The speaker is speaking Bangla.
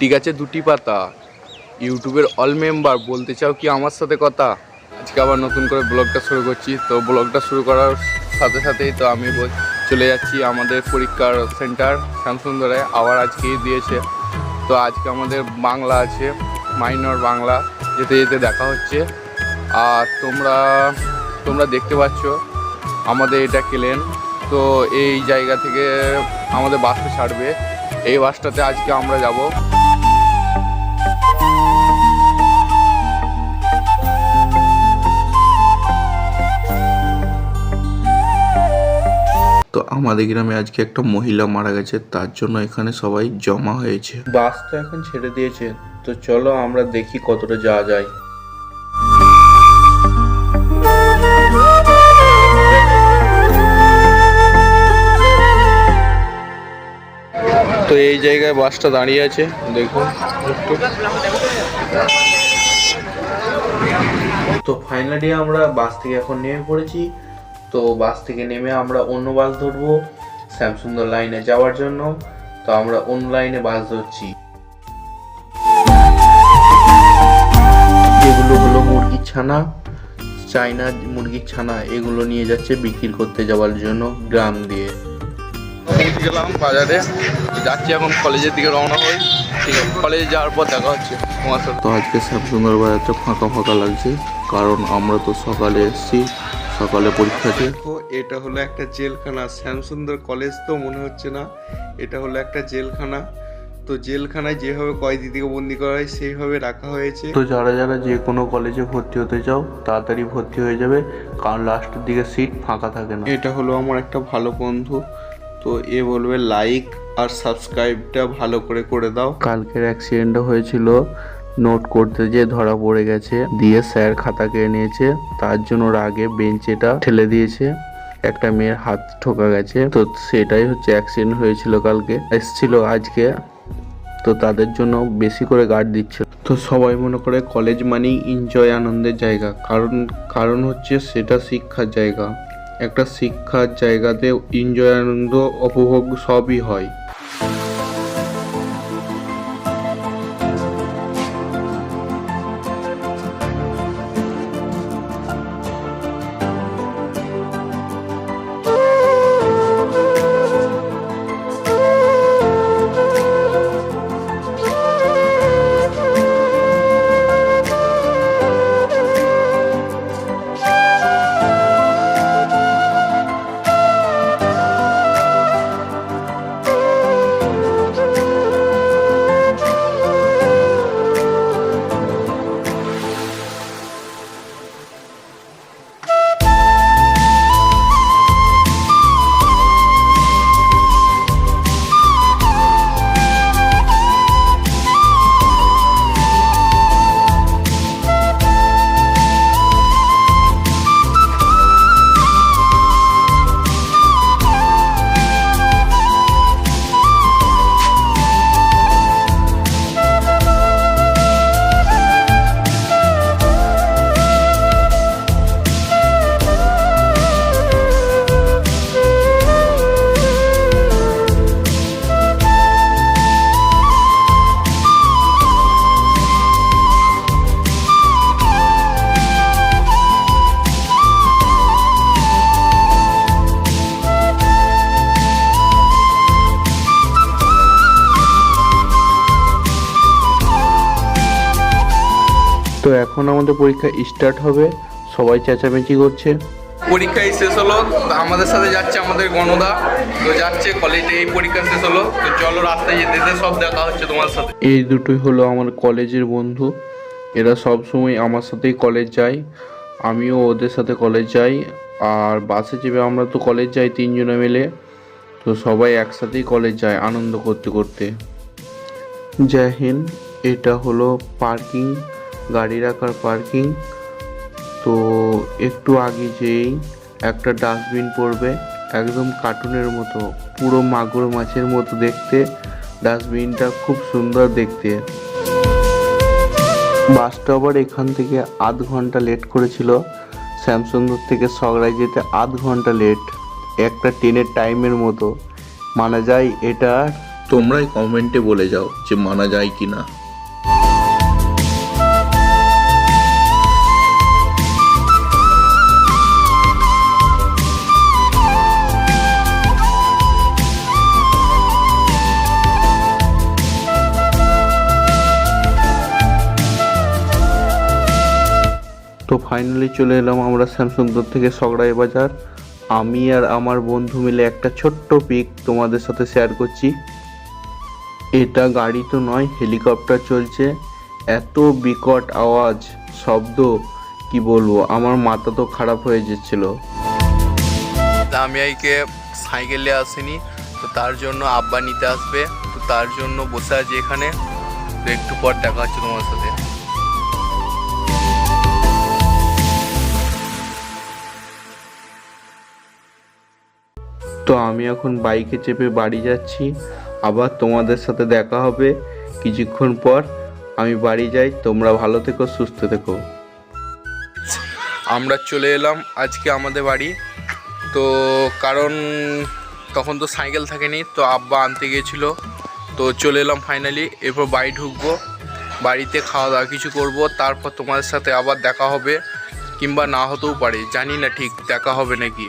ঠিক আছে, দুটি পাতা। ইউটিউবের অল মেম্বার বলতে চাও কি আমার সাথে কথা? আজকে আবার নতুন করে ব্লগটা শুরু করছি। তো ব্লগটা শুরু করার সাথে সাথেই তো আমি চলে যাচ্ছি আমাদের পরীক্ষার সেন্টার শ্যামসুন্দরে। আবার আজকেই দিয়েছে। তো আজকে আমাদের বাংলা আছে মাইনর বাংলা। যেতে যেতে দেখা হচ্ছে। আর তোমরা তোমরা দেখতে পাচ্ছ আমাদের এটা কেলেন। তো এই জায়গা থেকে আমাদের বাসটা ছাড়বে। এই বাসটাতে আজকে আমরা যাব। আমাদের গ্রামে আজকে একটা মহিলা মারা গেছে, তার জন্য এখানে সবাই জমা হয়েছে। বাস তো এখন ছেড়ে দিয়েছে, তো চলো আমরা দেখি কতটা যাওয়া যায়। তো এই জায়গায় বাসটা দাঁড়িয়ে আছে, দেখুন। একটু তো ফাইনালি আমরা বাস থেকে এখন নেমে পড়েছি। তো বাস থেকে নেমে আমরা অন্য বাস ধরবো শ্যামসুন্দর লাইনে যাওয়ার জন্য। তো আমরা অন্য লাইনে বাস ধরছি। এগুলো হলো মুরগির ছানা। চাইনা মুরগির ছানা এগুলো নিয়ে যাচ্ছে বিক্রি করতে যাওয়ার জন্য গ্রাম দিয়ে। গেলাম বাজারে। যাচ্ছি এখন কলেজের দিকে রওনা হই। ঠিক আছে কলেজে যাওয়ার পর দেখা হচ্ছে তোমার সাথে। তো আজকে শ্যামসুন্দর বাজারটা ফাঁকা ফাঁকা লাগছে কারণ আমরা তো সকালে এসেছি। সকালে পরীক্ষা দিয়ে দেখো এটা হলো একটা জেলখানা। শ্যামসুন্দর কলেজ তো মনে হচ্ছে না। এটা হলো একটা জেলখানা। তো জেলখানায় যেভাবে কয়েদিদিকে বন্দি করা হয় সেইভাবে রাখা হয়েছে। তো যারা যারা যে কোনো কলেজে ভর্তি হতে চাও তাড়াতাড়ি ভর্তি হয়ে যাবে। কারণ লাস্টের দিকে সিট ফাঁকা থাকে না। এটা হলো আমার একটা ভালো বন্ধু। তো এ বলবে লাইক আর সাবস্ক্রাইবটা ভালো করে করে দাও। কালকের অ্যাক্সিডেন্টও হয়েছিল। নোট করতে যে ধরা পড়ে গেছে, দিয়ে স্যার খাতা কেড়ে নিয়েছে। তার জন্য রাগে বেঞ্চেটা ঠেলে দিয়েছে। একটা মেয়ের হাত ঠোকা গেছে। তো সেটাই হচ্ছে অ্যাক্সিডেন্ট হয়েছিল কালকে। এসছিল আজকে। তো তাদের জন্য বেশি করে গার্ড দিচ্ছে তো সবাই মনে করে কলেজ মানেই এনজয় আনন্দের জায়গা। কারণ কারণ হচ্ছে সেটা শিক্ষার জায়গা। একটা শিক্ষার জায়গাতে এনজয় আনন্দ, উপভোগ সবই হয়। তো এখন আমাদের পরীক্ষা স্টার্ট হবে। সবাই চেঁচামেচি করছে। পরীক্ষাই শেষ হলো আমাদের সাথে যাচ্ছে আমাদের গণদা। তো যাচ্ছে কলেজে এই পরীক্ষা শেষ হলো। তো চলো রাস্তায় যেতে যেতে সব দেখা হচ্ছে তোমার সাথে। এই দুটোই হলো আমার কলেজের বন্ধু। এরা সব সময় আমার সাথেই কলেজ যায়। আমিও ওদের সাথে কলেজ যাই। আর বাসে চেপে আমরা তো কলেজ যাই তিনজনে মিলে। তো সবাই একসাথেই কলেজ যায় আনন্দ করতে করতে। জয় হিন্দ এটা হলো পার্কিং গাড়ি রাখার পার্কিং। তো একটু আগে যেই একটা ডাস্টবিন পড়বে, একদম কার্টুনের মতো, পুরো মাগুর মাছের মতো দেখতে। ডাস্টবিনটা খুব সুন্দর দেখতে। বাসটা আবার এখান থেকে আধ ঘণ্টা লেট করেছিল। শ্যামসুন্দর থেকে সগড়ায় যেতে আধ ঘণ্টা লেট। একটা ট্রেনের টাইমের মতো। মানা যায় এটা তোমরাই কমেন্টে বলে যাও যে মানা যায় কি না তো ফাইনালি চলে এলাম আমরা শ্যামসুন্দর থেকে সগড়াই বাজার। আমি আর আমার বন্ধু মিলে একটা ছোট্ট পিক তোমাদের সাথে শেয়ার করছি। এটা গাড়ি তো নয় হেলিকপ্টার চলছে। এত বিকট আওয়াজ, শব্দ, কি বলব? আমার মাথা তো খারাপ হয়ে যাচ্ছিল। আমি আইকে সাইকেলে আসিনি, তো তার জন্য আব্বা নিতে আসবে। তো তার জন্য বসে আছি এখানে। তো একটু পর দেখা হচ্ছে তোমার সাথে। তো আমি এখন বাইকে চেপে বাড়ি যাচ্ছি। আবার তোমাদের সাথে দেখা হবে। কিছুক্ষণ পর আমি বাড়ি যাই। তোমরা ভালো থেকো, সুস্থ থেকো। আমরা চলে এলাম আজকে আমাদের বাড়ি। তো কারণ তখন তো সাইকেল থাকেনি, তো আব্বা আনতে গিয়েছিল। তো চলে এলাম ফাইনালি এরপর বাড়ি ঢুকবো। বাড়িতে খাওয়া দাওয়া কিছু করব। তারপর তোমাদের সাথে আবার দেখা হবে, কিংবা না হতেও পারে। জানি না ঠিক দেখা হবে নাকি।